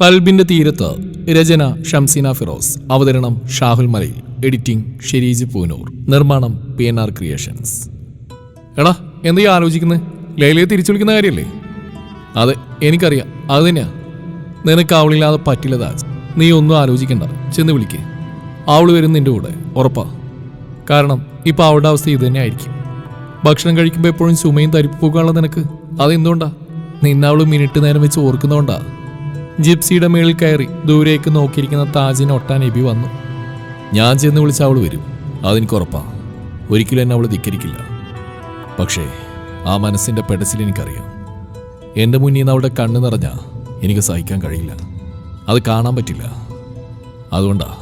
കൽബിന്റെ തീരത്ത് രചന ഷംസീന ഫിറോസ് അവതരണം ഷാഹുൽ മലയിൽ എഡിറ്റിംഗ് ഷെരീജ് പൂനൂർ നിർമ്മാണം പി എൻ ആർ ക്രിയേഷൻസ്. എടാ എന്താ ഈ ആലോചിക്കുന്നത് ലൈലയെ തിരിച്ചു വിളിക്കുന്ന കാര്യമല്ലേ അതെ എനിക്കറിയാം അത് തന്നെയാ. നിനക്ക് അവളില്ലാതെ പറ്റില്ല താജ് നീ ഒന്നും ആലോചിക്കണ്ട ചെന്ന് വിളിക്കേ. അവൾ വരും നിന്റെ കൂടെ ഉറപ്പാ. കാരണം ഇപ്പം അവളുടെ അവസ്ഥ ഇത് തന്നെ ആയിരിക്കും. ഭക്ഷണം കഴിക്കുമ്പോൾ എപ്പോഴും ചുമയും തരിപ്പ് പോകാനുള്ള നിനക്ക് അതെന്തുകൊണ്ടാ? നിന്നവൾ മിനിറ്റ് നേരം വെച്ച് ഓർക്കുന്നതുകൊണ്ടാ ജിപ്സിയുടെ മേളിൽ കയറി ദൂരേക്ക് നോക്കിയിരിക്കുന്ന താജിനെ ഒട്ടാൻ എബി വന്നു. ഞാൻ ചെന്ന് വിളിച്ച അവൾ വരും. അതെനിക്ക് ഉറപ്പാ. ഒരിക്കലും എന്നെ അവൾ ധിക്കരിക്കില്ല. പക്ഷേ ആ മനസ്സിന്റെ പെടച്ചിൽ എനിക്കറിയാം. എന്റെ മുന്നിൽ നിന്ന് അവളുടെ കണ്ണ് നിറഞ്ഞ എനിക്ക് സഹിക്കാൻ കഴിയില്ല. അത് കാണാൻ പറ്റില്ല. അതുകൊണ്ടാ.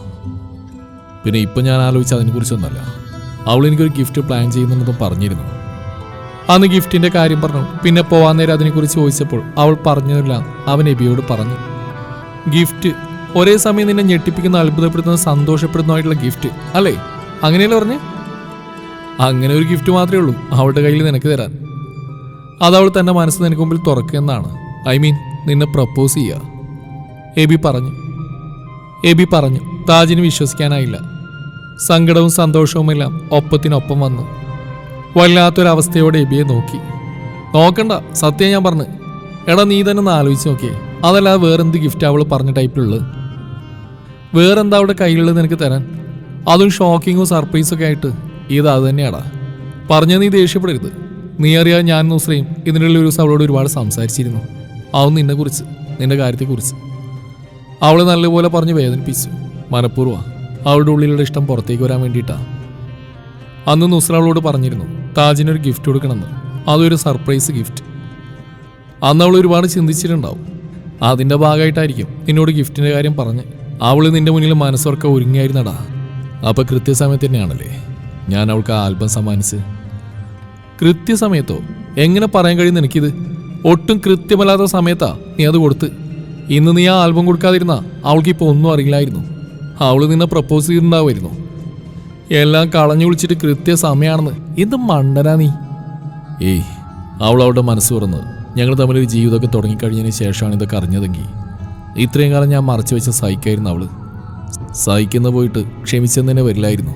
പിന്നെ ഇപ്പം ഞാൻ ആലോചിച്ച അതിനെക്കുറിച്ചൊന്നല്ല. അവൾ എനിക്കൊരു ഗിഫ്റ്റ് പ്ലാൻ ചെയ്യുന്നുണ്ടെന്നും പറഞ്ഞിരുന്നു. അന്ന് ഗിഫ്റ്റിന്റെ കാര്യം പറഞ്ഞു. പിന്നെ പോവാൻ നേരം അതിനെക്കുറിച്ച് ചോദിച്ചപ്പോൾ അവൾ പറഞ്ഞതെല്ലാം അവൻ എബിയോട് പറഞ്ഞു. ഗിഫ്റ്റ്. ഒരേ സമയം നിന്നെ ഞെട്ടിപ്പിക്കുന്ന അത്ഭുതപ്പെടുത്തുന്ന സന്തോഷപ്പെടുന്നതായിട്ടുള്ള ഗിഫ്റ്റ്. അല്ലേ? അങ്ങനെയല്ലേ പറഞ്ഞേ? അങ്ങനെ ഒരു ഗിഫ്റ്റ് മാത്രമേ ഉള്ളൂ. അവളുടെ കയ്യിൽ നിനക്ക് തരാൻ. അതവൾ തന്റെ മനസ്സ് നിനക്ക് മുമ്പിൽ തുറക്കുന്നതാണ് ഐ മീൻ നിന്നെ പ്രപ്പോസ് ചെയ്യുക. എബി പറഞ്ഞു. എബി പറഞ്ഞു താജിന് വിശ്വസിക്കാനായില്ല. സങ്കടവും സന്തോഷവും എല്ലാം ഒപ്പത്തിനൊപ്പം വന്നു. വല്ലാത്തൊരവസ്ഥയോടെ എബിയെ നോക്കി. നോക്കണ്ട സത്യം ഞാൻ പറഞ്ഞു. എടാ നീ തന്നെ ഒന്ന് ആലോചിച്ച് നോക്കിയേ. അതല്ല വേറെന്ത് ഗിഫ്റ്റ് അവൾ പറഞ്ഞ ടൈപ്പിലുള്ളത് വേറെന്താ അവളുടെ കയ്യിലുള്ളത് നിനക്ക് തരാൻ? അതും ഷോക്കിങ്ങും സർപ്രൈസും ഒക്കെ ആയിട്ട്. ഇത് അത് തന്നെയാടാ. പറഞ്ഞ നീ ദേഷ്യപ്പെടരുത്. നീ അറിയാൻ ഞാൻ നുസ്രയും ഇതിനുള്ള ഒരു ദിവസം അവളോട് ഒരുപാട് സംസാരിച്ചിരുന്നു. അവൻ നിന്നെക്കുറിച്ച് നിന്റെ കാര്യത്തെക്കുറിച്ച്. അവൾ നല്ലപോലെ പറഞ്ഞ് വേദനിപ്പിച്ചു. മനഃപൂർവ. അവളുടെ ഉള്ളിലുള്ള ഇഷ്ടം പുറത്തേക്ക് വരാൻ വേണ്ടിയിട്ടാ. അന്ന് നുസ്ര അവളോട് പറഞ്ഞിരുന്നു താജിനൊരു ഗിഫ്റ്റ് കൊടുക്കണമെന്ന്. അതൊരു സർപ്രൈസ് ഗിഫ്റ്റ് അന്ന് അവൾ ഒരുപാട് ചിന്തിച്ചിട്ടുണ്ടാവും. അതിന്റെ ഭാഗമായിട്ടായിരിക്കും നിന്നോട് ഗിഫ്റ്റിന്റെ കാര്യം പറഞ്ഞ് അവൾ നിന്റെ മുന്നിൽ മനസ്സോർക്ക ഒരുങ്ങിയായിരുന്നടാ. അപ്പോൾ കൃത്യസമയത്ത് തന്നെയാണല്ലേ? ഞാൻ അവൾക്ക് ആ ആൽബം സമ്മാനിച്ച്. കൃത്യസമയത്തോ? എങ്ങനെ പറയാൻ കഴിയുന്ന എനിക്കിത് ഒട്ടും കൃത്യമല്ലാത്ത സമയത്താ നീ അത് കൊടുത്ത്. ഇന്ന് നീ ആ ആൽബം കൊടുക്കാതിരുന്ന അവൾക്ക് ഇപ്പോൾ ഒന്നും അറിയില്ലായിരുന്നു. അവൾ നിന്നെ പ്രപ്പോസ് ചെയ്തിട്ടുണ്ടാവുമായിരുന്നു. എല്ലാം കളഞ്ഞു വിളിച്ചിട്ട് കൃത്യസമയാണെന്ന് എന്ത് മണ്ടനാ നീ? ഏയ് അവൾ അവളുടെ മനസ്സ് തുറന്ന് ഞങ്ങൾ തമ്മിലൊരു ജീവിതമൊക്കെ തുടങ്ങിക്കഴിഞ്ഞതിന് ശേഷമാണ് ഇതൊക്കെ അറിഞ്ഞതെങ്കിൽ. ഇത്രയും കാലം ഞാൻ മറച്ചു വെച്ച സഹിക്കായിരുന്നു അവൾ. സഹിക്കുന്ന പോയിട്ട് ക്ഷമിച്ചെന്ന് തന്നെ വരില്ലായിരുന്നു.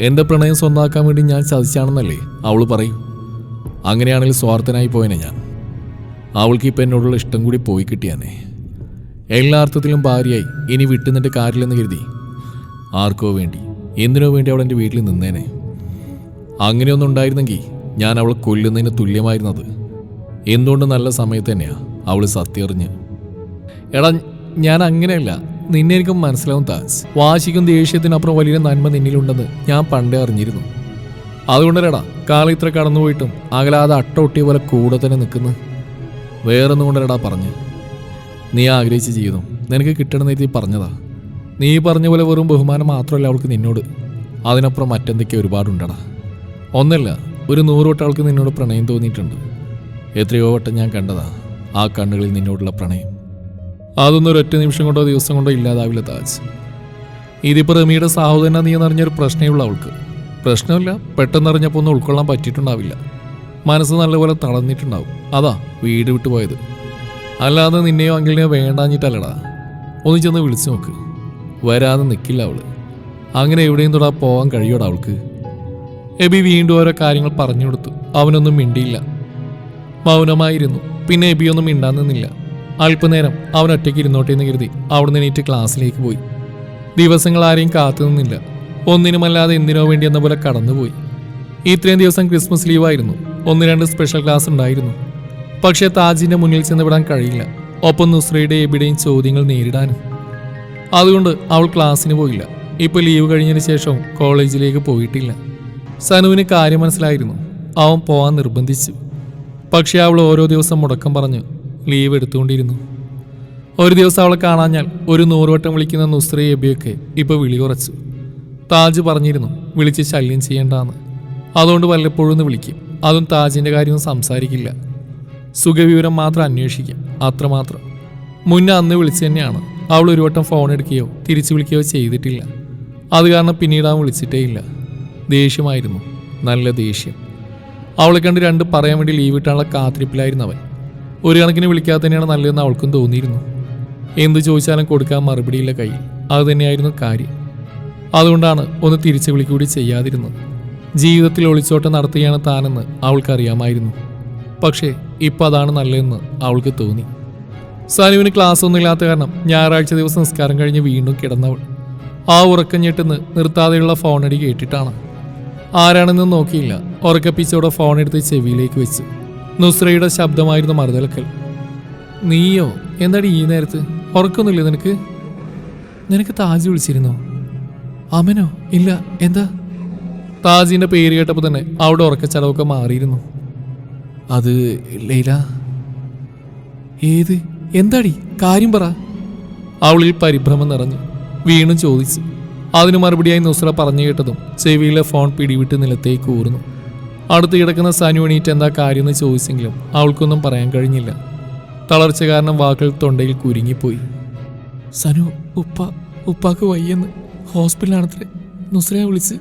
എന്റെ പ്രണയം സ്വന്തമാക്കാൻ വേണ്ടി ഞാൻ ചതിച്ചാണെന്നല്ലേ അവൾ പറയും. അങ്ങനെയാണെങ്കിൽ സ്വാർത്ഥനായി പോയനെ ഞാൻ. അവൾക്ക് ഇപ്പം എന്നോടുള്ള ഇഷ്ടം കൂടി പോയി കിട്ടിയാനെ എല്ലാ അർത്ഥത്തിലും ഭാര്യയായി ഇനി വിട്ടുനിന്നിട്ട് കാര്യമില്ലെന്ന് കരുതി. ആർക്കോ വേണ്ടി എന്തിനോ വേണ്ടി അവൾ എന്റെ വീട്ടിൽ നിന്നേനെ. അങ്ങനെയൊന്നും ഉണ്ടായിരുന്നെങ്കിൽ ഞാൻ അവളെ കൊല്ലുന്നതിന് തുല്യമായിരുന്നത് എന്തുകൊണ്ട് നല്ല സമയത്ത് തന്നെയാ? അവൾ സത്യറിഞ്ഞ് എടാ ഞാൻ അങ്ങനെയല്ല. നിന്നെ എനിക്ക് മനസ്സിലാവും താജ് വാശിക്കും ദേഷ്യത്തിനപ്പുറം വലിയ നന്മ നിന്നിലുണ്ടെന്ന് ഞാൻ പണ്ടേ അറിഞ്ഞിരുന്നു. അതുകൊണ്ടല്ലേടാ കാലം ഇത്ര കടന്നുപോയിട്ടും അകലാതെ അട്ട ഒട്ടിയ പോലെ കൂടെ തന്നെ നിൽക്കുന്നു. വേറൊന്നും കൊണ്ടല്ലടാ പറഞ്ഞു. നീ ആഗ്രഹിച്ച ജീവിതം നിനക്ക് കിട്ടണമെന്ന് എഴുതി പറഞ്ഞതാ. നീ പറഞ്ഞ പോലെ വെറും ബഹുമാനം മാത്രമല്ല അവൾക്ക് നിന്നോട്. അതിനപ്പുറം മറ്റെന്തൊക്കെ ഒരുപാടുണ്ടടാ. ഒന്നല്ല ഒരു നൂറ് വട്ടം അവൾക്ക് നിന്നോട് പ്രണയം തോന്നിയിട്ടുണ്ട്. എത്രയോ വട്ടം ഞാൻ കണ്ടതാ ആ കണ്ണുകളിൽ നിന്നോടുള്ള പ്രണയം. അതൊന്നും ഒരൊറ്റ നിമിഷം കൊണ്ടോ ദിവസം കൊണ്ടോ ഇല്ലാതാവില്ല താജ്. ഇതിപ്പോൾ റമിയുടെ സാഹോദരന നീ എന്നറിഞ്ഞൊരു പ്രശ്നമേ ഉള്ളൂ അവൾക്ക്. പ്രശ്നമില്ല പെട്ടെന്ന് അറിഞ്ഞപ്പോൾ ഒന്നും ഉൾക്കൊള്ളാൻ പറ്റിയിട്ടുണ്ടാവില്ല. മനസ്സ് നല്ലപോലെ തളർന്നിട്ടുണ്ടാവും. അതാ വീട് വിട്ടു പോയത്. അല്ലാതെ നിന്നെയോ അങ്കിളിനെയോ വേണ്ടാഞ്ഞിട്ടല്ലടാ. ഒന്ന് ചെന്ന് വിളിച്ചു നോക്ക്. വരാതെ നിൽക്കില്ല അവൾ. അങ്ങനെ എവിടെയും തൊടാ പോകാൻ കഴിയോടാ അവൾക്ക്. എബി വീണ്ടും ഓരോ കാര്യങ്ങൾ പറഞ്ഞു കൊടുത്തു. അവനൊന്നും മിണ്ടിയില്ല. മൗനമായിരുന്നു. പിന്നെ എബിയൊന്നും മിണ്ടാൻ നിന്നില്ല. അല്പനേരം അവൻ ഒറ്റയ്ക്ക് ഇരുന്നോട്ടെ എന്ന് കരുതി അവിടുന്ന് എണീറ്റ് ക്ലാസ്സിലേക്ക് പോയി. ദിവസങ്ങൾ ആരെയും കാത്തു നിന്നില്ല. ഒന്നിനുമല്ലാതെ എന്തിനോ വേണ്ടി എന്ന പോലെ കടന്നുപോയി. ഇത്രയും ദിവസം ക്രിസ്മസ് ലീവായിരുന്നു ഒന്ന് രണ്ട് സ്പെഷ്യൽ ക്ലാസ് ഉണ്ടായിരുന്നു. പക്ഷേ താജിന്റെ മുന്നിൽ ചെന്ന് വിടാൻ കഴിയില്ല. ഒപ്പം നുസ്രയുടെ എബിയുടെയും ചോദ്യങ്ങൾ നേരിടാനും. അതുകൊണ്ട് അവൾ ക്ലാസ്സിന് പോയില്ല. ഇപ്പൊ ലീവ് കഴിഞ്ഞതിന് ശേഷം കോളേജിലേക്ക് പോയിട്ടില്ല. സനുവിന് കാര്യം മനസ്സിലായിരുന്നു. അവൻ പോവാൻ നിർബന്ധിച്ചു. പക്ഷേ അവൾ ഓരോ ദിവസം മുടക്കം പറഞ്ഞ് ലീവ് എടുത്തുകൊണ്ടിരുന്നു. ഒരു ദിവസം അവളെ കാണാഞ്ഞാൽ ഒരു നൂറുവട്ടം വിളിക്കുന്ന നുസ്രയെ എബിയൊക്കെ ഇപ്പൊ വിളി കുറച്ചു. താജ് പറഞ്ഞിരുന്നു വിളിച്ച് ശല്യം ചെയ്യേണ്ടാന്ന്. അതുകൊണ്ട് വല്ലപ്പോഴും ഒന്ന് വിളിക്കും. അതും താജിന്റെ കാര്യമൊന്നും സംസാരിക്കില്ല. സുഖവിവരം മാത്രം അന്വേഷിക്കാം അത്രമാത്രം. മുന്നേ അന്ന് വിളിച്ചു തന്നെയാണ്. അവൾ ഒരു വട്ടം ഫോൺ എടുക്കുകയോ തിരിച്ചു വിളിക്കുകയോ ചെയ്തിട്ടില്ല. അത് കാരണം പിന്നീട് അവൻ വിളിച്ചിട്ടേ ഇല്ല. ദേഷ്യമായിരുന്നു. നല്ല ദേഷ്യം. അവളെ കണ്ട് രണ്ട് പറയാൻ വേണ്ടി ലീവ് ഇട്ടാനുള്ള കാത്തിരിപ്പിലായിരുന്നു അവൻ. ഒരു കണക്കിന് വിളിക്കാതെ തന്നെയാണ് നല്ലതെന്ന് അവൾക്കും തോന്നിയിരുന്നു. എന്ത് ചോദിച്ചാലും കൊടുക്കാൻ മറുപടിയില്ല കയ്യിൽ അത് തന്നെയായിരുന്നു കാര്യം. അതുകൊണ്ടാണ് ഒന്ന് തിരിച്ചു വിളിക്കൂടി ചെയ്യാതിരുന്നത്. ജീവിതത്തിൽ ഒളിച്ചോട്ടം നടത്തുകയാണ് താനെന്ന് അവൾക്കറിയാമായിരുന്നു. പക്ഷേ ഇപ്പം അതാണ് നല്ലതെന്ന് അവൾക്ക് തോന്നി. സനുവിന് ക്ലാസ് ഒന്നും ഇല്ലാത്ത കാരണം ഞായറാഴ്ച ദിവസം നിസ്കാരം കഴിഞ്ഞ് വീണ്ടും കിടന്നവൾ. ആ ഉറക്കം ഞെട്ടുന്ന് നിർത്താതെയുള്ള ഫോണടി കേട്ടിട്ടാണ്. ആരാണെന്ന് നോക്കിയില്ല. ഉറക്കപ്പിച്ചോടെ ഫോൺ എടുത്ത് ചെവിയിലേക്ക് വെച്ചു. നുസ്രയുടെ ശബ്ദമായിരുന്നു മറുതലക്കൽ. നീയോ? എന്താടി ഈ നേരത്ത്? ഉറക്കൊന്നുമില്ല നിനക്ക്? നിനക്ക് താജ് വിളിച്ചിരുന്നോ? അമനോ? ഇല്ല. എന്താ? താജിന്റെ പേര് കേട്ടപ്പോൾ തന്നെ അവിടെ ഉറക്കച്ചടവൊക്കെ മാറിയിരുന്നു. അത് ലൈല? ഏത്? എന്താടി? കാര്യം പറ. അവളിൽ പരിഭ്രമം നിറഞ്ഞു. വീണ്ടും ചോദിച്ചു. അതിന് മറുപടിയായി നുസ്ര പറഞ്ഞു കേട്ടതും ചെവിയിലെ ഫോൺ പിടിവിട്ട് നിലത്തേക്ക് ഊർന്നു. അടുത്ത് കിടക്കുന്ന സനു എണീറ്റ് എന്താ കാര്യമെന്ന് ചോദിച്ചെങ്കിലും അവൾക്കൊന്നും പറയാൻ കഴിഞ്ഞില്ല. തളർച്ച കാരണം വാക്കുകൾ തൊണ്ടയിൽ കുരുങ്ങിപ്പോയി. സനു ഉപ്പ ഉപ്പാക്ക് വയ്യെന്ന് ഹോസ്പിറ്റലാണത്രേ നുസ്രയെ വിളിച്ച്.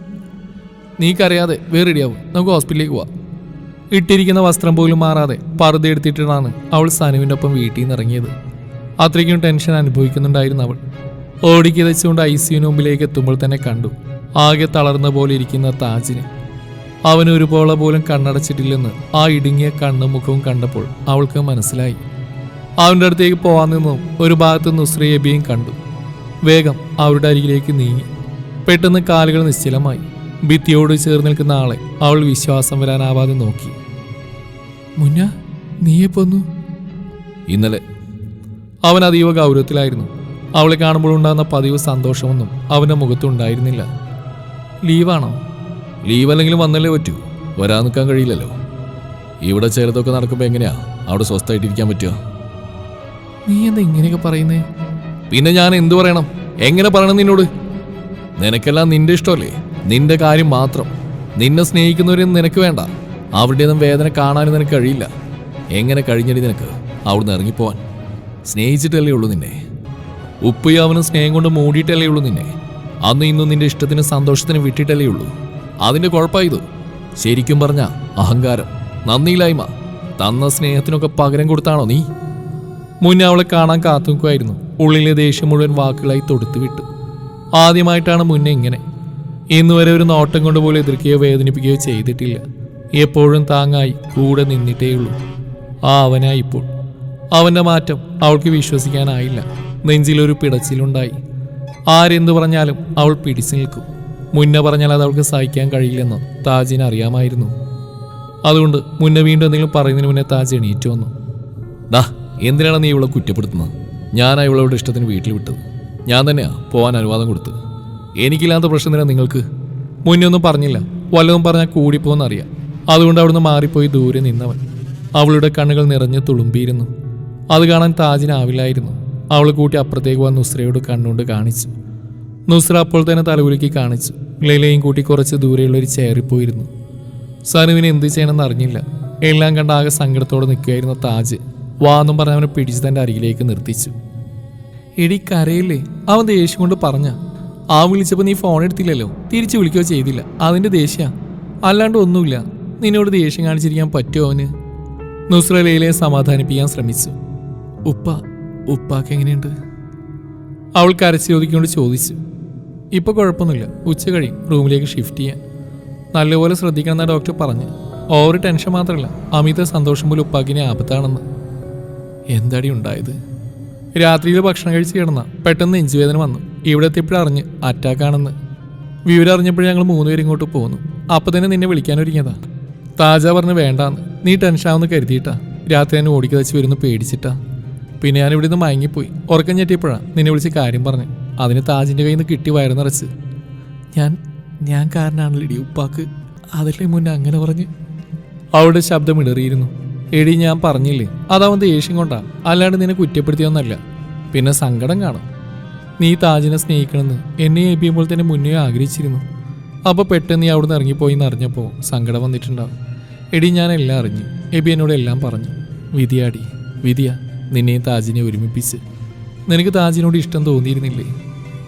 നീക്കറിയാതെ വേറെടിയാവും നമുക്ക് ഹോസ്പിറ്റലിലേക്ക് പോവാം. ഇട്ടിരിക്കുന്ന വസ്ത്രം പോലും മാറാതെ പറുതി എടുത്തിട്ടാണ് അവൾ സനുവിന്റെ ഒപ്പം വീട്ടിൽ നിന്ന് ഇറങ്ങിയത്. അത്രയ്ക്കും ടെൻഷൻ അനുഭവിക്കുന്നുണ്ടായിരുന്നു അവൾ. ഓടിക്കിതച്ചുകൊണ്ട് ഐ സിയുന് മുമ്പിലേക്ക് എത്തുമ്പോൾ തന്നെ കണ്ടു. ആകെ തളർന്ന പോലെ ഇരിക്കുന്ന താജിനെ. അവൻ ഒരുപോലെ പോലും കണ്ണടച്ചിട്ടില്ലെന്ന് ആ ഇടുങ്ങിയ കണ്ണും മുഖവും കണ്ടപ്പോൾ അവൾക്ക് മനസ്സിലായി. അവന്റെ അടുത്തേക്ക് പോകാൻ നിന്നും ഒരു ഭാഗത്ത് നുസ്രിയബിയും കണ്ടു. വേഗം അവരുടെ അരികിലേക്ക് നീങ്ങി. പെട്ടെന്ന് കാലുകൾ നിശ്ചലമായി. ഭിത്തിയോട് ചേർന്ന് നിൽക്കുന്ന ആളെ അവൾ വിശ്വാസം വരാനാവാതെ നോക്കി. മുന്ന നീയെ പോന്നു ഇന്നലെ. അവൻ അതീവ ഗൗരവത്തിലായിരുന്നു. അവളെ കാണുമ്പോൾ ഉണ്ടാകുന്ന പതിവ് സന്തോഷമൊന്നും അവന്റെ മുഖത്തുണ്ടായിരുന്നില്ല ലീവാണോ? ലീവ് അല്ലെങ്കിലും വന്നല്ലേ പറ്റൂ. വരാൻ നിൽക്കാൻ കഴിയില്ലല്ലോ. ഇവിടെ ചിലതൊക്കെ നടക്കുമ്പോൾ എങ്ങനെയാ? അവിടെ സ്വസ്ഥമായിട്ടിരിക്കാൻ പറ്റുക നീ എന്താ ഇങ്ങനെയൊക്കെ പറയുന്നേ? പിന്നെ ഞാൻ എന്തു പറയണം? എങ്ങനെ പറയണം നിന്നോട്? നിനക്കെല്ലാം നിന്റെ ഇഷ്ടമല്ലേ? നിന്റെ കാര്യം മാത്രം. നിന്നെ സ്നേഹിക്കുന്നവരെയൊന്നും നിനക്ക് വേണ്ട. അവരുടെയൊന്നും വേദന കാണാനും നിനക്ക് കഴിയില്ല. എങ്ങനെ കഴിഞ്ഞടി നിനക്ക്? അവിടുന്ന് ഇറങ്ങിപ്പോവാൻ. സ്നേഹിച്ചിട്ടല്ലേ ഉള്ളൂ നിന്നെ. ഉപ്പയാവനും സ്നേഹം കൊണ്ട് മൂടിയിട്ടല്ലേ ഉള്ളൂ നിന്നെ. അന്ന് ഇന്നും നിന്റെ ഇഷ്ടത്തിനും സന്തോഷത്തിനും വിട്ടിട്ടല്ലേ ഉള്ളൂ. അതിന്റെ കുഴപ്പമായത്. ശരിക്കും പറഞ്ഞ അഹങ്കാരം നന്ദിയില്ലായ്മ തന്ന സ്നേഹത്തിനൊക്കെ പകരം കൊടുത്താണോ നീ? മുന്നേ അവളെ കാണാൻ കാത്തുനിൽക്കുമായിരുന്നു ഉള്ളിലെ ദേഷ്യം മുഴുവൻ വാക്കുകളായി തൊടുത്തു വിട്ടു ആദ്യമായിട്ടാണ് മുന്നേ ഇങ്ങനെ. ഇന്നുവരെ ഒരു നോട്ടം കൊണ്ട് പോലും എതിർക്കുകയോ വേദനിപ്പിക്കുകയോ ചെയ്തിട്ടില്ല. എപ്പോഴും താങ്ങായി കൂടെ നിന്നിട്ടേയുള്ളൂ. ആ അവനായി ഇപ്പോൾ. അവന്റെ മാറ്റം അവൾക്ക് വിശ്വസിക്കാനായില്ല. നെഞ്ചിലൊരു പിടച്ചിലുണ്ടായി. ആരെന്തു പറഞ്ഞാലും അവൾ പിടിച്ചു നിൽക്കും. മുന്നേ പറഞ്ഞാൽ അത് അവൾക്ക് സഹിക്കാൻ കഴിയില്ലെന്ന് താജിന് അറിയാമായിരുന്നു. അതുകൊണ്ട് മുന്നേ വീണ്ടും എന്തെങ്കിലും പറയുന്നതിന് മുന്നേ താജ് എണീറ്റ് വന്നു. ദാ എന്തിനാണ് നീ ഇവളെ കുറ്റപ്പെടുത്തുന്നത്? ഞാനാ ഇവളോട് ഇഷ്ടത്തിന് വീട്ടിൽ വിട്ടത്. ഞാൻ തന്നെയാ പോകാൻ അനുവാദം കൊടുത്തത്. എനിക്കില്ലാത്ത പ്രശ്നം തന്നെ നിങ്ങൾക്ക്? മുന്നേ ഒന്നും പറഞ്ഞില്ല. വല്ലതും പറഞ്ഞാൽ കൂടിപ്പോന്നറിയാം അതുകൊണ്ട് അവിടുന്ന് മാറിപ്പോയി ദൂരെ നിന്നവൻ. അവളുടെ കണ്ണുകൾ നിറഞ്ഞ് തുളുമ്പിയിരുന്നു. അത് കാണാൻ താജിനാവില്ലായിരുന്നു അവൾ കൂട്ടി അപ്പുറത്തേക്ക് വന്ന് നുസ്രയോട് കണ്ണുകൊണ്ട് കാണിച്ചു. നുസ്ര അപ്പോൾ തന്നെ തലകുലുക്കി കാണിച്ചു. ലൈലയും കൂട്ടി കുറച്ച് ദൂരെയുള്ള ഒരു പോയിരുന്നു. സനുവിന് എന്ത് ചെയ്യണമെന്ന് അറിഞ്ഞില്ല. എല്ലാം കണ്ട ആകെ സങ്കടത്തോടെ നിൽക്കുകയായിരുന്ന താജ്. വാന്നും പറഞ്ഞ് അവനെ പിടിച്ച് തന്റെ അരികിലേക്ക് നിർത്തിച്ചു. എടി കരയില്ലേ? അവൻ ദേഷ്യം കൊണ്ട് പറഞ്ഞ. ആ വിളിച്ചപ്പോൾ നീ ഫോൺ എടുത്തില്ലല്ലോ? തിരിച്ചു വിളിക്കുകയോ ചെയ്തില്ല. അതിന്റെ ദേഷ്യ. അല്ലാണ്ട് ഒന്നുമില്ല. നിന്നോട് ദേഷ്യം കാണിച്ചിരിക്കാൻ പറ്റുമോ അവന്? നുസ്ര ലൈലയെ സമാധാനിപ്പിക്കാൻ ശ്രമിച്ചു. ഉപ്പ ഉപ്പാക്ക് എങ്ങനെയുണ്ട്? അവൾ കരച്ചു ചോദിക്കൊണ്ട് ചോദിച്ചു. ഇപ്പോൾ കുഴപ്പമൊന്നുമില്ല. ഉച്ച കഴിയും. റൂമിലേക്ക് ഷിഫ്റ്റ് ചെയ്യാൻ. നല്ലപോലെ ശ്രദ്ധിക്കണമെന്ന ഡോക്ടർ പറഞ്ഞു. ഓവർ ടെൻഷൻ മാത്രമല്ല. അമിത സന്തോഷം പോലും ഉപ്പാക്കിനെ ആപത്താണെന്ന്. എന്താടി ഉണ്ടായത്? രാത്രിയിൽ ഭക്ഷണം കഴിച്ച് കിടന്ന പെട്ടെന്ന് നെഞ്ചുവേദന വന്നു. ഇവിടെ എത്തിയപ്പോഴറിഞ്ഞ് അറ്റാക്കാണെന്ന് വിവരം അറിഞ്ഞപ്പോൾ ഞങ്ങൾ മൂന്നുപേരും ഇങ്ങോട്ട് പോന്നു. അപ്പോൾ തന്നെ നിന്നെ വിളിക്കാനൊരുങ്ങിയതാ താജ പറഞ്ഞ് വേണ്ടാന്ന്. നീ ടെൻഷനാവെന്ന് കരുതിയിട്ടാ. രാത്രി തന്നെ ഓടിക്കതച്ച് വരുന്നു പേടിച്ചിട്ടാ. പിന്നെ ഞാൻ ഇവിടെ നിന്ന് മയങ്ങിപ്പോയി. ഉറക്കം ഞെട്ടിയപ്പോഴാണ് നിന്നെ വിളിച്ച് കാര്യം പറഞ്ഞു. അതിന് താജിന്റെ കയ്യിൽ നിന്ന് കിട്ടി വയറ് നിറച്ച്. ഞാൻ ഞാൻ കാരനാണല്ലേടി ഉപ്പാക്ക്. അതല്ലേ മുന്നേ അങ്ങനെ പറഞ്ഞ്. അവളുടെ ശബ്ദം ഇടറിയിരുന്നു. എടി ഞാൻ പറഞ്ഞില്ലേ? അതാവും ദേഷ്യം കൊണ്ടാ. അല്ലാണ്ട് നിന്നെ കുറ്റപ്പെടുത്തിയൊന്നല്ല. പിന്നെ സങ്കടം കാണും. നീ താജിനെ സ്നേഹിക്കണമെന്ന് എന്നെ ഏൽപ്പിക്കുമ്പോൾ തന്നെ മുന്നേ ആഗ്രഹിച്ചിരുന്നു. അപ്പോൾ പെട്ടെന്ന് നീ അവിടുന്ന് ഇറങ്ങിപ്പോയി എന്ന് അറിഞ്ഞപ്പോൾ സങ്കടം വന്നിട്ടുണ്ടാവും. എടി ഞാൻ എല്ലാം അറിഞ്ഞു. എബി എന്നോട് എല്ലാം പറഞ്ഞു. വിധിയാടി വിധിയാ നിന്നെയും താജിനെ ഒരുമിപ്പിച്ച്. നിനക്ക് താജിനോട് ഇഷ്ടം തോന്നിയിരുന്നില്ലേ?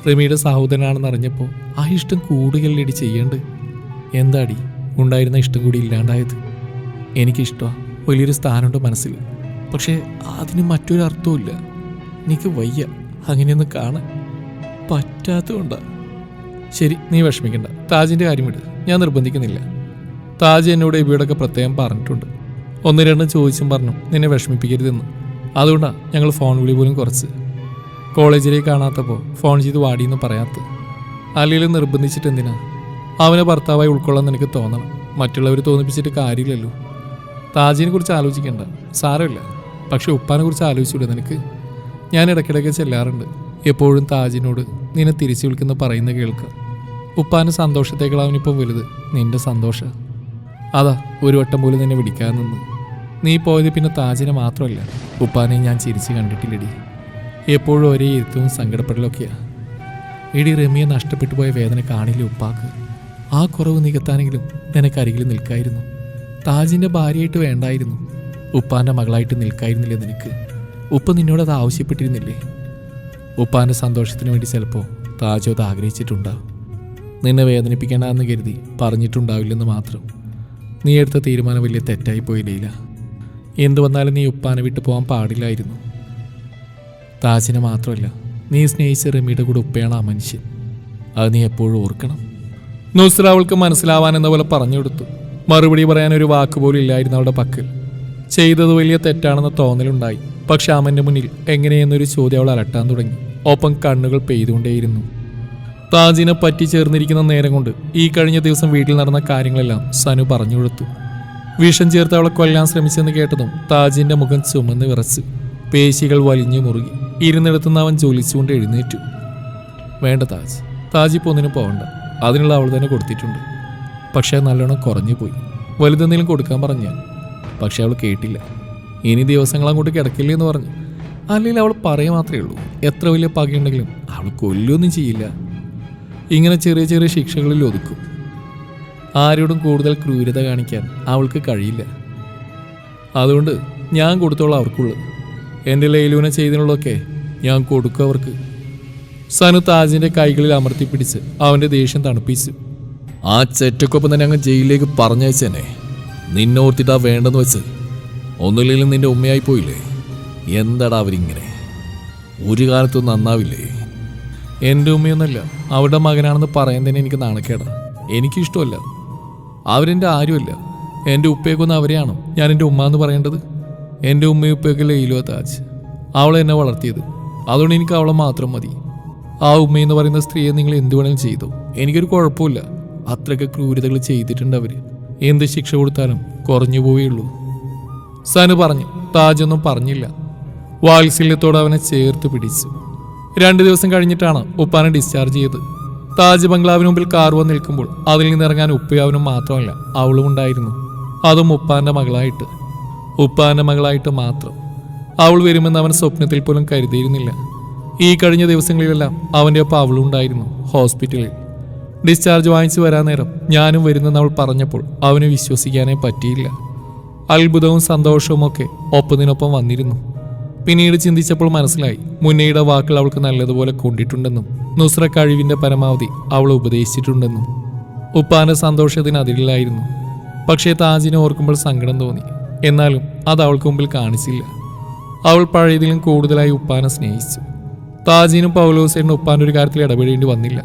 റമിയുടെ സഹോദരനാണെന്ന് അറിഞ്ഞപ്പോൾ ആ ഇഷ്ടം കൂടുതലടി ചെയ്യേണ്ടത് എന്താടി? ഉണ്ടായിരുന്ന ഇഷ്ടം കൂടി ഇല്ലാണ്ടായത്. എനിക്കിഷ്ടമാണ് വലിയൊരു സ്ഥാനമുണ്ട് മനസ്സിൽ. പക്ഷേ അതിന് മറ്റൊരു അർത്ഥവുമില്ല. നിനക്ക് വയ്യ. അങ്ങനെയൊന്ന് കാണാൻ. പറ്റാത്തതുകൊണ്ടാ. ശരി നീ വിഷമിക്കണ്ട. താജിന്റെ കാര്യം വിട്. ഞാൻ നിർബന്ധിക്കുന്നില്ല. താജ് എന്നോട് ഇവയോടൊക്കെ പ്രത്യേകം പറഞ്ഞിട്ടുണ്ട്. ഒന്ന് രണ്ടും ചോദിച്ചും പറഞ്ഞു. നിന്നെ വിഷമിപ്പിക്കരുതെന്ന്. അതുകൊണ്ടാണ് ഞങ്ങൾ ഫോൺ വിളി പോലും കുറച്ച്. കോളേജിലേക്ക് കാണാത്തപ്പോൾ ഫോൺ ചെയ്ത് വാടിയെന്ന് പറയാത്ത. അല്ലെങ്കിൽ നിർബന്ധിച്ചിട്ട് എന്തിനാ? അവനെ ഭർത്താവായി ഉൾക്കൊള്ളാൻ എനിക്ക് തോന്നണം. മറ്റുള്ളവർ തോന്നിപ്പിച്ചിട്ട് കാര്യമില്ലല്ലോ. താജിനെ കുറിച്ച് ആലോചിക്കേണ്ട. സാരമില്ല. പക്ഷെ ഉപ്പാനെ കുറിച്ച് ആലോചിച്ചൂടെ നിനക്ക്? ഞാൻ ഇടയ്ക്കിടയ്ക്ക് ചെല്ലാറുണ്ട്. എപ്പോഴും താജിനോട് നിന്നെ തിരിച്ചു വിളിക്കുന്ന പറയുന്ന കേൾക്കുക ഉപ്പാന് സന്തോഷത്തേക്കാൾ വലുത് നിന്റെ സന്തോഷം. അതാ ഒരു വട്ടം പോലും നിന്നെ വിളിക്കാൻ നിന്ന്. നീ പോയത് പിന്നെ താജിനെ മാത്രമല്ല. ഉപ്പാനെ ഞാൻ ചിരിച്ച് കണ്ടിട്ടില്ലടി. എപ്പോഴും ഒരേ ഇരുത്തവും സങ്കടപ്പെടലൊക്കെയാ. എടി റമിയെ നഷ്ടപ്പെട്ടു പോയ വേദന കാണില്ല ഉപ്പാക്ക്? ആ കുറവ് നികത്താനെങ്കിലും നിനക്കരികിൽ നിൽക്കായിരുന്നു. താജിന്റെ ഭാര്യയായിട്ട് വേണ്ടായിരുന്നു. ഉപ്പാന്റെ മകളായിട്ട് നിൽക്കായിരുന്നില്ലേ നിനക്ക്? ഉപ്പ നിന്നോട് അത് ആവശ്യപ്പെട്ടിരുന്നില്ലേ? ഉപ്പാന്റെ സന്തോഷത്തിന് വേണ്ടി ചിലപ്പോൾ താജു അത് ആഗ്രഹിച്ചിട്ടുണ്ടാവും നിന്നെ വേദനിപ്പിക്കേണ്ടെന്ന് കരുതി പറഞ്ഞിട്ടുണ്ടാവില്ലെന്ന് മാത്രം. നീ എടുത്ത തീരുമാനം വലിയ തെറ്റായി പോയി ലീല. എന്തു വന്നാലും നീ ഉപ്പാനെ വിട്ടു പോകാൻ പാടില്ലായിരുന്നു. താജിനെ മാത്രമല്ല നീ സ്നേഹിച്ച റമിയുടെ കൂടെ ഉപ്പയാണ് ആ മനുഷ്യൻ. അത് നീ എപ്പോഴും ഓർക്കണം. നുസ്ര അവൾക്ക് മനസ്സിലാവാൻ എന്ന പോലെ പറഞ്ഞു കൊടുത്തു. മറുപടി പറയാൻ ഒരു വാക്ക് പോലും ഇല്ലായിരുന്നു അവളുടെ പക്കൽ. ചെയ്തത് വലിയ തെറ്റാണെന്ന തോന്നലുണ്ടായി. പക്ഷെ അമ്മന്റെ മുന്നിൽ എങ്ങനെയെന്നൊരു ചോദ്യം അവൾ അലട്ടാൻ തുടങ്ങി. ഒപ്പം കണ്ണുകൾ പെയ്തുകൊണ്ടേയിരുന്നു. താജിനെ പറ്റി ചേർന്നിരിക്കുന്ന നേരം കൊണ്ട് ഈ കഴിഞ്ഞ ദിവസം വീട്ടിൽ നടന്ന കാര്യങ്ങളെല്ലാം സനു പറഞ്ഞു കൊടുത്തു. വിഷം ചേർത്ത് അവളെ കൊല്ലാൻ ശ്രമിച്ചെന്ന് കേട്ടതും താജിന്റെ മുഖം ചുമന്ന് വിറച്ചു. പേശികൾ വലിഞ്ഞു മുറുകി. ഇരുന്നിടത്തുനിന്ന് അവൻ ജോലിച്ചുകൊണ്ട് എഴുന്നേറ്റു. വേണ്ട താജ് താജ് ഇപ്പോൾ ഒന്നിനും പോകണ്ട അതിനുള്ള അവൾ തന്നെ കൊടുത്തിട്ടുണ്ട്. പക്ഷേ നല്ലോണം കുറഞ്ഞു പോയി. വലുതെന്തെങ്കിലും കൊടുക്കാൻ പറഞ്ഞു പക്ഷേ അവൾ കേട്ടില്ല. ഇനി ദിവസങ്ങൾ അങ്ങോട്ട് കിടക്കില്ലേ എന്ന് പറഞ്ഞു. അല്ലെങ്കിൽ അവൾ പറയുക മാത്രമേ ഉള്ളൂ. എത്ര വലിയ പകയുണ്ടെങ്കിലും അവൾ കൊല്ലൊന്നും ചെയ്യില്ല. ഇങ്ങനെ ചെറിയ ചെറിയ ശിക്ഷകളിൽ ഒതുക്കും. ആരോടും കൂടുതൽ ക്രൂരത കാണിക്കാൻ അവൾക്ക് കഴിയില്ല. അതുകൊണ്ട് ഞാൻ കൊടുത്തോളാം അവർക്കുള്ളു. എന്റെ ലൈലൂനെ ചെയ്തതിനുള്ളതൊക്കെ ഞാൻ കൊടുക്കും അവർക്ക്. സനു താജിന്റെ കൈകളിൽ അമർത്തി പിടിച്ച് അവന്റെ ദേഷ്യം തണുപ്പിച്ചു. ആ ചെറ്റക്കൊപ്പം തന്നെ അങ്ങ് ജയിലിലേക്ക് പറഞ്ഞയച്ചെന്നെ നിന്നോർത്തിട്ടാ വേണ്ടെന്ന് വെച്ച്. ഒന്നുമില്ലെങ്കിലും നിന്റെ ഉമ്മയായി പോയില്ലേ? എന്താടാ അവരിങ്ങനെ? ഒരു കാലത്തും നന്നാവില്ലേ? എന്റെ ഉമ്മയൊന്നല്ല അവരുടെ മകനാണെന്ന് പറയാൻ തന്നെ എനിക്ക് നാണക്കേടാ. എനിക്കിഷ്ടമല്ല. അവരെന്റെ ആരുമല്ല. എന്റെ ഉപ്പയൊക്കൊന്ന് അവരെയാണോ? ഞാൻ എന്റെ ഉമ്മ എന്ന് പറയേണ്ടത്? എന്റെ ഉമ്മയും ഉപ്പയൊക്കെ ലയിലോ താജ് അവളെ എന്നെ വളർത്തിയത്. അതുകൊണ്ട് എനിക്ക് അവളെ മാത്രം മതി. ആ ഉമ്മയെന്ന് പറയുന്ന സ്ത്രീയെ നിങ്ങൾ എന്ത് വേണമെങ്കിലും ചെയ്തു. എനിക്കൊരു കുഴപ്പമില്ല. അത്രയ്ക്ക് ക്രൂരതകൾ ചെയ്തിട്ടുണ്ട് അവർ എന്ത് ശിക്ഷ കൊടുത്താലും കുറഞ്ഞു പോവുകയുള്ളൂ സനു പറഞ്ഞു താജൊന്നും പറഞ്ഞില്ല. വാത്സല്യത്തോടെ അവനെ ചേർത്ത് പിടിച്ചു. രണ്ടു ദിവസം കഴിഞ്ഞിട്ടാണ് ഉപ്പാനെ ഡിസ്ചാർജ് ചെയ്ത് താജ് ബംഗ്ലാവിന് മുമ്പിൽ കാർ വന്ന് നിൽക്കുമ്പോൾ അതിൽ നിന്നിറങ്ങാൻ ഉപ്പയാവനും മാത്രമല്ല അവളും ഉണ്ടായിരുന്നു. അതും ഉപ്പാന്റെ മകളായിട്ട്. ഉപ്പാന്റെ മകളായിട്ട് മാത്രം. അവൾ വരുമെന്ന് അവൻ സ്വപ്നത്തിൽ പോലും കരുതിയിരുന്നില്ല. ഈ കഴിഞ്ഞ ദിവസങ്ങളിലെല്ലാം അവന്റെ ഒപ്പം അവളും ഉണ്ടായിരുന്നു ഹോസ്പിറ്റലിൽ. ഡിസ്ചാർജ് വാങ്ങിച്ചു വരാൻ നേരം ഞാനും വരുന്നെന്ന് അവൾ പറഞ്ഞപ്പോൾ അവന് വിശ്വസിക്കാനേ പറ്റിയില്ല. അത്ഭുതവും സന്തോഷവും ഒക്കെ ഒപ്പത്തിനൊപ്പം വന്നിരുന്നു. പിന്നീട് ചിന്തിച്ചപ്പോൾ മനസ്സിലായി. മുന്നയുടെ വാക്കുകൾ അവൾക്ക് നല്ലതുപോലെ കൊണ്ടിട്ടുണ്ടെന്നും നുസ്ര കഴിവിന്റെ പരമാവധി അവൾ ഉപദേശിച്ചിട്ടുണ്ടെന്നും. ഉപ്പാന്റെ സന്തോഷത്തിന് അതിരില്ലായിരുന്നു പക്ഷേ താജിനെ ഓർക്കുമ്പോൾ സങ്കടം തോന്നി. എന്നാലും അത് അവൾക്ക് മുമ്പിൽ കാണിച്ചില്ല. അവൾ പഴയതിലും കൂടുതലായി ഉപ്പാനെ സ്നേഹിച്ചു. താജിനും പൗലോസേനും ഉപ്പാന്റെ ഒരു കാര്യത്തിൽ ഇടപെടേണ്ടി വന്നില്ല.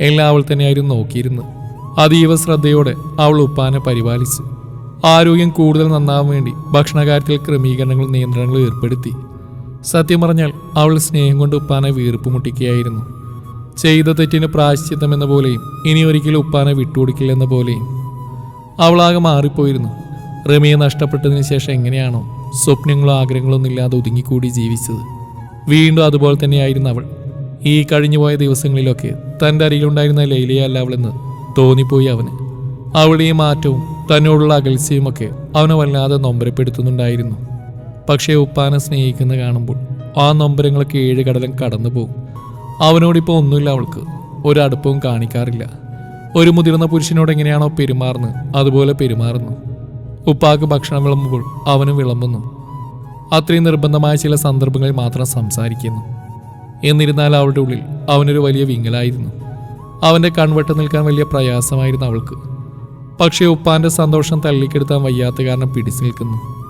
എല്ലാം അവൾ തന്നെയായിരുന്നു നോക്കിയിരുന്നത്. അതീവ ശ്രദ്ധയോടെ അവൾ ഉപ്പാനെ പരിപാലിച്ചു. ആരോഗ്യം കൂടുതൽ നന്നാവാൻ വേണ്ടി ഭക്ഷണകാര്യത്തിൽ ക്രമീകരണങ്ങളും നിയന്ത്രണങ്ങളും ഏർപ്പെടുത്തി. സത്യം പറഞ്ഞാൽ അവൾ സ്നേഹം കൊണ്ട് ഉപ്പാനെ വീർപ്പ് മുട്ടിക്കുകയായിരുന്നു. ചെയ്ത തെറ്റിന് പ്രായശ്ചിത്തം എന്ന പോലെയും ഇനി ഒരിക്കലും ഉപ്പാനെ വിട്ടുകൊടുക്കില്ലെന്ന പോലെയും അവളാകെ മാറിപ്പോയിരുന്നു. റമിയെ നഷ്ടപ്പെട്ടതിന് ശേഷം എങ്ങനെയാണോ സ്വപ്നങ്ങളോ ആഗ്രഹങ്ങളോ ഒന്നും ഇല്ലാതെ ഒതുങ്ങിക്കൂടി ജീവിച്ചത്. വീണ്ടും അതുപോലെ തന്നെയായിരുന്നു അവൾ. ഈ കഴിഞ്ഞുപോയ ദിവസങ്ങളിലൊക്കെ തന്റെ അരികിലുണ്ടായിരുന്ന ലൈലയല്ല അവളെന്ന് തോന്നിപ്പോയി അവന്. അവളുടെ ഈ മാറ്റവും തന്നോടുള്ള അകൽച്ചയുമൊക്കെ അവനെ വല്ലാതെ നൊമ്പരപ്പെടുത്തുന്നുണ്ടായിരുന്നു. പക്ഷേ ഉപ്പാനെ സ്നേഹിക്കുന്ന കാണുമ്പോൾ ആ നൊമ്പരങ്ങളൊക്കെ ഏഴ് കടലും കടന്നു പോകും. അവനോടിപ്പോൾ ഒന്നുമില്ല അവൾക്ക്. ഒരടുപ്പവും കാണിക്കാറില്ല. ഒരു മുതിർന്ന പുരുഷനോട് എങ്ങനെയാണോ പെരുമാറുന്നത് അതുപോലെ പെരുമാറുന്നു. ഉപ്പാക്ക് ഭക്ഷണം വിളമ്പുമ്പോൾ അവനും വിളമ്പുന്നു. അത്രയും നിർബന്ധമായ ചില സന്ദർഭങ്ങളിൽ മാത്രം സംസാരിക്കുന്നു. എന്നിരുന്നാൽ അവളുടെ ഉള്ളിൽ അവനൊരു വലിയ വിങ്ങലായിരുന്നു. അവന്റെ കൺവെട്ട് നിൽക്കാൻ വലിയ പ്രയാസമായിരുന്നു അവൾക്ക്. പക്ഷേ ഉപ്പാന്റെ സന്തോഷം തള്ളിക്കെടുത്താൻ വയ്യാത്ത കാരണം പിടിച്ചു നിൽക്കുന്നു.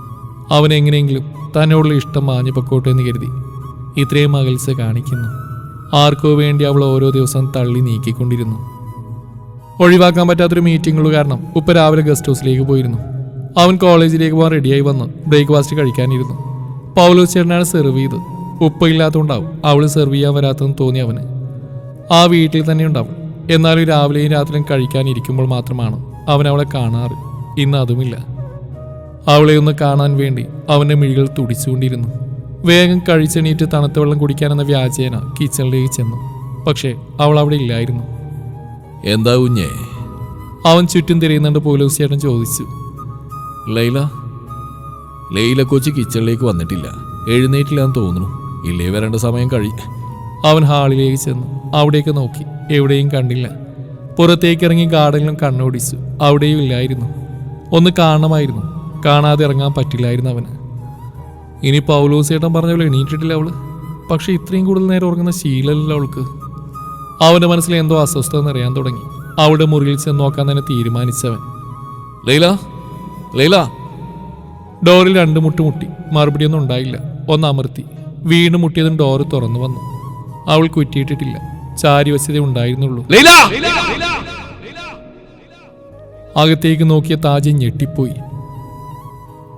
അവൻ എങ്ങനെയെങ്കിലും തന്നോടുള്ള ഇഷ്ടം മാഞ്ഞു പൊക്കോട്ടെ എന്ന് കരുതി. ഇത്രയും അകൽച്ച കാണിക്കുന്നു. ആർക്കോ വേണ്ടി അവൾ ഓരോ ദിവസം തള്ളി നീക്കിക്കൊണ്ടിരുന്നു. ഒഴിവാക്കാൻ പറ്റാത്തൊരു മീറ്റിംഗുകൾ കാരണം ഉപ്പ രാവിലെ ഗസ്റ്റ് ഹൗസിലേക്ക് പോയിരുന്നു. അവൻ കോളേജിലേക്ക് പോകാൻ റെഡിയായി വന്ന് ബ്രേക്ക്ഫാസ്റ്റ് കഴിക്കാനിരുന്നു. പൗലോസ് ചേട്ടനാണ് സെർവ് ചെയ്ത് ഉപ്പ ഇല്ലാത്തതുകൊണ്ടാവും അവൾ സെർവ് ചെയ്യാൻ വരാത്തതെന്ന് തോന്നി അവന്. ആ വീട്ടിൽ തന്നെ ഉണ്ടാവും. എന്നാലും രാവിലെയും രാത്രിയും കഴിക്കാനിരിക്കുമ്പോൾ മാത്രമാണ് അവൻ അവളെ കാണാറ്. ഇന്ന് അതുമില്ല. അവളെ ഒന്ന് കാണാൻ വേണ്ടി അവന്റെ മിഴികൾ തുടിച്ചുകൊണ്ടിരുന്നു. വേഗം കഴിച്ചെണീറ്റ് തണുത്ത വെള്ളം കുടിക്കാനെന്ന വ്യാജേന കിച്ചണിലേക്ക് ചെന്നു. പക്ഷേ അവൾ അവിടെ ഇല്ലായിരുന്നു. എന്താ കുഞ്ഞേ? അവൻ ചുറ്റും തിരയുന്നുണ്ട് പോലീസ് ചേട്ടൻ ചോദിച്ചു. ലൈല? ലൈല കൊച്ചി കിച്ചണിലേക്ക് വന്നിട്ടില്ല. എഴുന്നേറ്റില്ലാന്ന് തോന്നുന്നു. ഇല്ലേ വരേണ്ട സമയം കഴി. അവൻ ഹാളിലേക്ക് ചെന്നു. അവിടേക്ക് നോക്കി. എവിടെയും കണ്ടില്ല. പുറത്തേക്കിറങ്ങി ഗാർഡനിലും കണ്ണോടിച്ചു. അവിടെയും ഇല്ലായിരുന്നു. ഒന്ന് കാണണമായിരുന്നു. കാണാതെ ഇറങ്ങാൻ പറ്റില്ലായിരുന്നു അവന്. ഇനി പൗലോസ് ചേട്ടൻ പറഞ്ഞ പോലെ എണീറ്റിട്ടില്ല അവൾ. പക്ഷെ ഇത്രയും കൂടുതൽ നേരം ഉറങ്ങുന്ന ശീലമല്ല അവൾക്ക്. അവന്റെ മനസ്സിൽ എന്തോ അസ്വസ്ഥത നിറയാൻ തുടങ്ങി. അവളുടെ മുറിയിൽ ചെന്ന് നോക്കാൻ തന്നെ തീരുമാനിച്ചവൻ. ലൈല ലൈല. ഡോറിൽ രണ്ട് മുട്ട് മുട്ടി. മറുപടിയൊന്നും ഉണ്ടായില്ല. ഒന്ന് അമർത്തി. വീണ്ടും മുട്ടിയതും ഡോറ് തുറന്നു വന്നു. അവൾ കുറ്റിയിട്ടിട്ടില്ല. ചാരി വശ്യത ഉണ്ടായിരുന്നുള്ളൂ. അകത്തേക്ക് നോക്കിയ താജ് ഞെട്ടിപ്പോയി.